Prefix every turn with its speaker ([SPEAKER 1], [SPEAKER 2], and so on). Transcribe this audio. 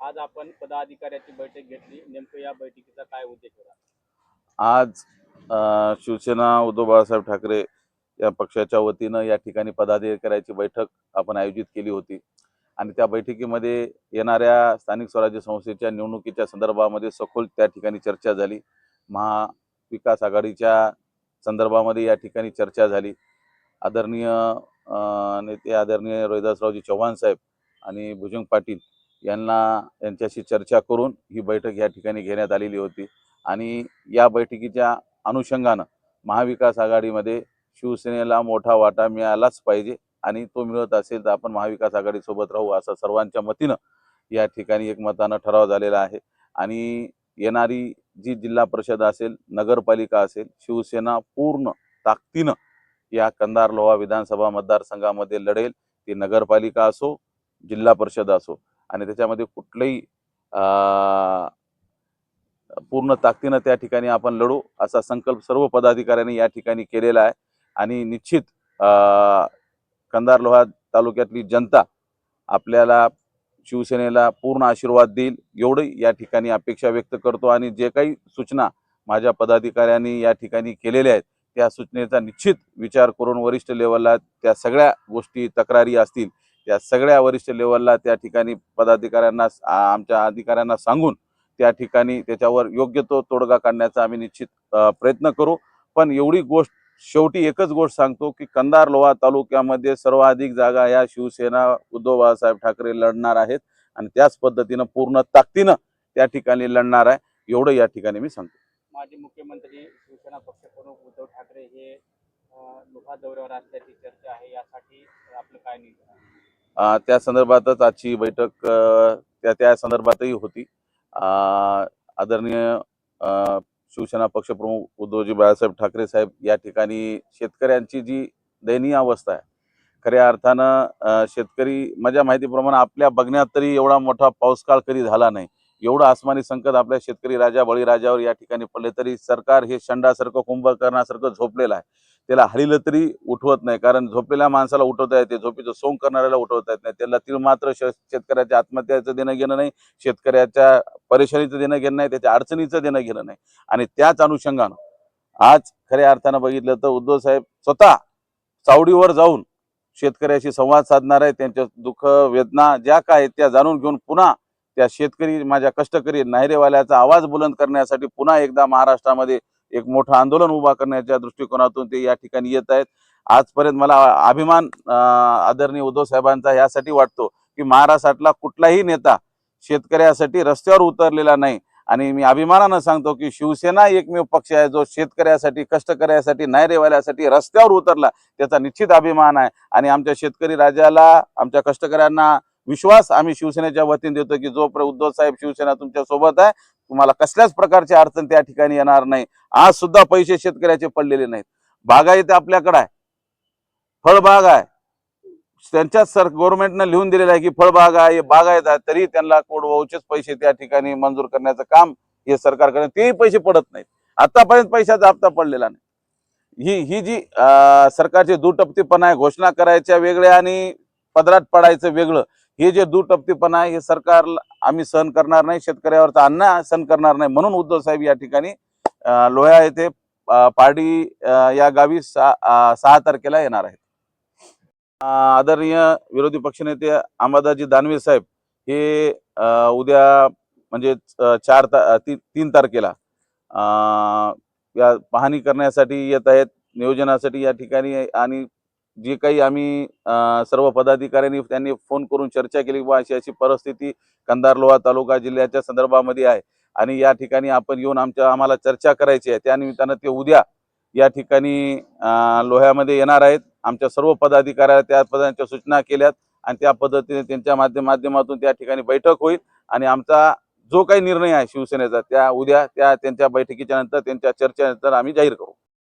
[SPEAKER 1] आज आपण पदाधिकाऱ्याची बैठक घेतली. नेमकं या बैठकीचा काय उद्देश होता?
[SPEAKER 2] आज शिवसेना उद्धव बाळासाहेब ठाकरे या पक्षाच्या वतीनं या ठिकाणी पदाधिकाऱ्याची बैठक आपण आयोजित केली होती. आणि त्या बैठकीमध्ये येणाऱ्या स्थानिक स्वराज्य संस्थेच्या निवडणुकीच्या संदर्भामध्ये सखोल त्या ठिकाणी चर्चा झाली. महाविकास आघाडीच्या संदर्भामध्ये या ठिकाणी चर्चा झाली. आदरणीय नेते आदरणीय रोहिदासरावजी चव्हाण साहेब आणि भुजंग पाटील यांना यांच्याशी चर्चा करून ही बैठक या ठिकाणी घेण्यात आलेली होती. आणि या बैठकीच्या अनुषंगानं महाविकास आघाडीमध्ये शिवसेनेला मोठा वाटा मिळालाच पाहिजे आणि तो मिळत असेल तर आपण महाविकास आघाडीसोबत राहू असं सर्वांच्या मतीनं या ठिकाणी एकमतानं ठराव झालेला आहे. आणि येणारी जी जिल्हा परिषद असेल नगरपालिका असेल शिवसेना पूर्ण ताकदीनं या कंदार लोहा विधानसभा मतदारसंघामध्ये लढेल. ती नगरपालिका असो जिल्हा परिषद असो आणि त्याच्यामध्ये कुठलंही पूर्ण ताकदीनं त्या ठिकाणी आपण लढू असा संकल्प सर्व पदाधिकाऱ्यांनी या ठिकाणी केलेला आहे. आणि निश्चित कंदार लोहा तालुक्यातली जनता आपल्याला शिवसेनेला पूर्ण आशीर्वाद देईल एवढी या ठिकाणी अपेक्षा व्यक्त करतो. आणि जे काही सूचना माझ्या पदाधिकाऱ्यांनी या ठिकाणी केलेल्या आहेत त्या सूचनेचा निश्चित विचार करून वरिष्ठ लेवलला त्या सगळ्या गोष्टी तक्रारी असतील त्या सगळ्या वरिष्ठ लेवलला त्या ठिकाणी पदाधिकाऱ्यांना आमच्या अधिकाऱ्यांना सांगून त्या ठिकाणी त्याच्यावर योग्य तो तोडगा काढण्याचा आम्ही निश्चित प्रयत्न करू. पण एवढी गोष्ट शेवटी एकच गोष्ट सांगतो की कंधार लोहा तालुक्यामध्ये सर्वाधिक जागा या शिवसेना उद्धव बाळासाहेब ठाकरे लढणार आहेत आणि त्याच पद्धतीनं पूर्ण ताकदीनं त्या ठिकाणी लढणार आहे. एवढं या ठिकाणी मी सांगतो.
[SPEAKER 1] माजी मुख्यमंत्री शिवसेना पक्षप्रमुख उद्धव ठाकरे हे लोहा दौऱ्यावर असल्याची चर्चा आहे. यासाठी आपलं काय नियोजन
[SPEAKER 2] त्या संदर्भातच आजची बैठक त्या त्या संदर्भातही होती. आदरणीय शिवसेना पक्षप्रमुख उद्धवजी बाळासाहेब ठाकरे साहेब या ठिकाणी शेतकऱ्यांची जी दयनीय अवस्था आहे खऱ्या अर्थानं शेतकरी माझ्या माहितीप्रमाणे आपल्या बघण्यात तरी एवढा मोठा पाऊस काळ कधी झाला नाही. एवढं आसमानी संकट आपल्या शेतकरी राजा बळीराजावर या ठिकाणी पडले तरी सरकार हे शंडासारखं कुंभकर्णासारखं झोपलेलं आहे. त्याला हरिलं तरी उठवत नाही. कारण झोपलेल्या माणसाला उठवता येते झोपेचं सोंग करणाऱ्याला उठवता येत नाही. त्याला तीळ मात्र शेतकऱ्याच्या आत्महत्याचं देणं घेणं नाही. शेतकऱ्याच्या परेशानीचं देणं घेणं नाही. त्याच्या अडचणीचं देणं घेणं नाही. आणि त्याच अनुषंगानं आज खऱ्या अर्थानं बघितलं तर उद्धव साहेब स्वतः चावडीवर जाऊन शेतकऱ्याशी संवाद साधणार आहे त्यांच्या दुःख वेदना ज्या काय आहेत त्या जाणून घेऊन पुन्हा त्या शेतकरी माझ्या कष्टकरी नाहिरेवाल्याचा आवाज बुलंद करण्यासाठी पुन्हा एकदा महाराष्ट्रामध्ये एक मोठं आंदोलन उभा करण्याच्या दृष्टिकोनातून ते या ठिकाणी येत आहेत. आजपर्यंत मला अभिमान आदरणीय उद्धव साहेबांचा यासाठी वाटतो की महाराष्ट्रातला कुठलाही नेता शेतकऱ्यासाठी रस्त्यावर उतरलेला नाही. आणि मी अभिमानानं सांगतो की शिवसेना एकमेव पक्ष आहे जो शेतकऱ्यासाठी कष्टकऱ्यासाठी नायरेवाल्यासाठी रस्त्यावर उतरला. त्याचा निश्चित अभिमान आहे. आणि आमच्या शेतकरी राजाला आमच्या कष्टकऱ्यांना विश्वास आम्ही शिवसेनेच्या वतीने देतो की जोपर्यंत उद्धव साहेब शिवसेना तुमच्यासोबत आहे तुम्हाला कसल्याच प्रकारची अडचण त्या ठिकाणी येणार नाही. आज सुद्धा पैसे शेतकऱ्याचे पडलेले नाहीत. बागायत आपल्याकडे आहे. फळबाग आहे. त्यांच्याच सर गव्हर्नमेंटनं लिहून दिलेलं आहे की फळबाग आहे बागायत आहे तरी त्यांना कोडवाऊचेच पैसे त्या ठिकाणी मंजूर करण्याचं काम हे सरकारकडे तेही पैसे पडत नाहीत. आतापर्यंत पैशाचा हप्ता पडलेला नाही. ही ही जी सरकारची दुटप्तीपणा आहे घोषणा करायच्या वेगळ्या आणि पदरात पडायचं वेगळं हे जे दुटप्तीपणा आहे हे सरकार आम्ही सहन करणार नाही शेतकऱ्यावरचा अन्याय सहन करणार नाही म्हणून उद्धव साहेब या ठिकाणी लोह्या येथे पारडी या गावी सहा सहा तारखेला येणार आहेत. आदरणीय विरोधी पक्षनेते अंबादाजी दानवे साहेब हे उद्या म्हणजे चार ता ती तीन तारखेला अं, या पाहणी करण्यासाठी येत आहेत नियोजनासाठी या ठिकाणी आणि जे काही आम्ही सर्व पदाधिकाऱ्यांनी त्यांनी फोन करून चर्चा केली किंवा अशी अशी परिस्थिती कंधार लोहा तालुका जिल्ह्याच्या संदर्भामध्ये आहे. आणि या ठिकाणी आपण येऊन आमच्या आम्हाला चर्चा करायची आहे. त्या निमित्तानं ते उद्या या ठिकाणी लोह्यामध्ये येणार आहेत. आमच्या सर्व पदाधिकाऱ्या त्या पदांच्या सूचना केल्यात आणि त्या पद्धतीने त्यांच्या माध्यम माध्यमातून त्या ठिकाणी बैठक होईल. आणि आमचा जो काही निर्णय आहे शिवसेनेचा त्या उद्या त्या त्यांच्या बैठकीच्या नंतर त्यांच्या चर्चेनंतर आम्ही जाहीर करू.